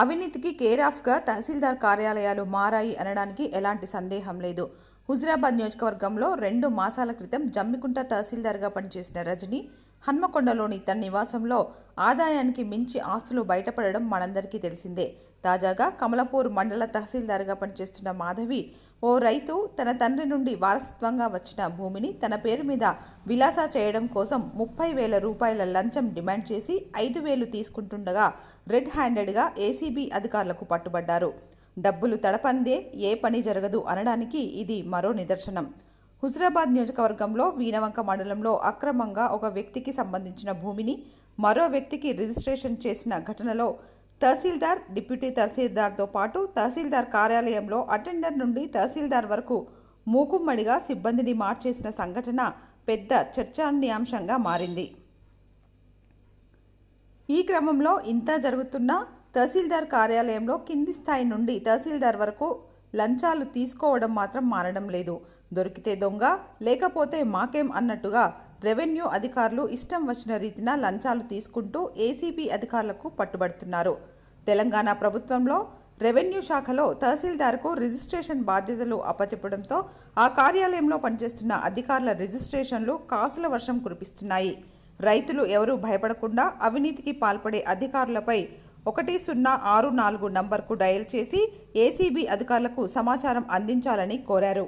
అవినీతికి కేర్ ఆఫ్గా తహసీల్దార్ కార్యాలయాలు మారాయి అనడానికి ఎలాంటి సందేహం లేదు. హుజరాబాద్ నియోజకవర్గంలో రెండు మాసాల క్రితం జమ్మికుంట తహసీల్దార్గా పనిచేసిన రజని హన్మకొండలోని తన నివాసంలో ఆదాయానికి మించి ఆస్తులు బయటపడడం మనందరికీ తెలిసిందే. తాజాగా కమలపూర్ మండల తహసీల్దార్గా పనిచేస్తున్న మాధవి ఓ రైతు తన తండ్రి నుండి వారసత్వంగా వచ్చిన భూమిని తన పేరు మీద విలాసా చేయడం కోసం ముప్పై వేల రూపాయల లంచం డిమాండ్ చేసి ఐదు వేలు తీసుకుంటుండగా రెడ్ హ్యాండెడ్గా ఏసీబీ అధికారులకు పట్టుబడ్డారు. డబ్బులు తడపందే ఏ పని జరగదు అనడానికి ఇది మరో నిదర్శనం. హుజరాబాద్ నియోజకవర్గంలో వీనవంక మండలంలో అక్రమంగా ఒక వ్యక్తికి సంబంధించిన భూమిని మరో వ్యక్తికి రిజిస్ట్రేషన్ చేసిన ఘటనలో తహసీల్దార్ డిప్యూటీ తహసీల్దార్తో పాటు తహసీల్దార్ కార్యాలయంలో అటెండర్ నుండి తహసీల్దార్ వరకు మూకుమ్మడిగా సిబ్బందిని మార్చేసిన సంఘటన పెద్ద చర్చానీయాంశంగా మారింది. ఈ క్రమంలో ఇంత జరుగుతున్న తహసీల్దార్ కార్యాలయంలో కింది స్థాయి నుండి తహసీల్దార్ వరకు లంచాలు తీసుకోవడం మాత్రం మారడం లేదు. దొరికితే దొంగ లేకపోతే మాకేం అన్నట్టుగా రెవెన్యూ అధికారులు ఇష్టం వచ్చిన రీతిన లంచాలు తీసుకుంటూ ఏసీబీ అధికారులకు పట్టుబడుతున్నారు. తెలంగాణ ప్రభుత్వంలో రెవెన్యూ శాఖలో తహసీల్దార్కు రిజిస్ట్రేషన్ బాధ్యతలు అప్పచెప్పడంతో ఆ కార్యాలయంలో పనిచేస్తున్న అధికారుల రిజిస్ట్రేషన్లు కాసుల వర్షం కురిపిస్తున్నాయి. రైతులు ఎవరూ భయపడకుండా అవినీతికి పాల్పడే అధికారులపై ఒకటి సున్నా ఆరు నాలుగు నంబర్కు డయల్ చేసి ఏసీబీ అధికారులకు సమాచారం అందించాలని కోరారు.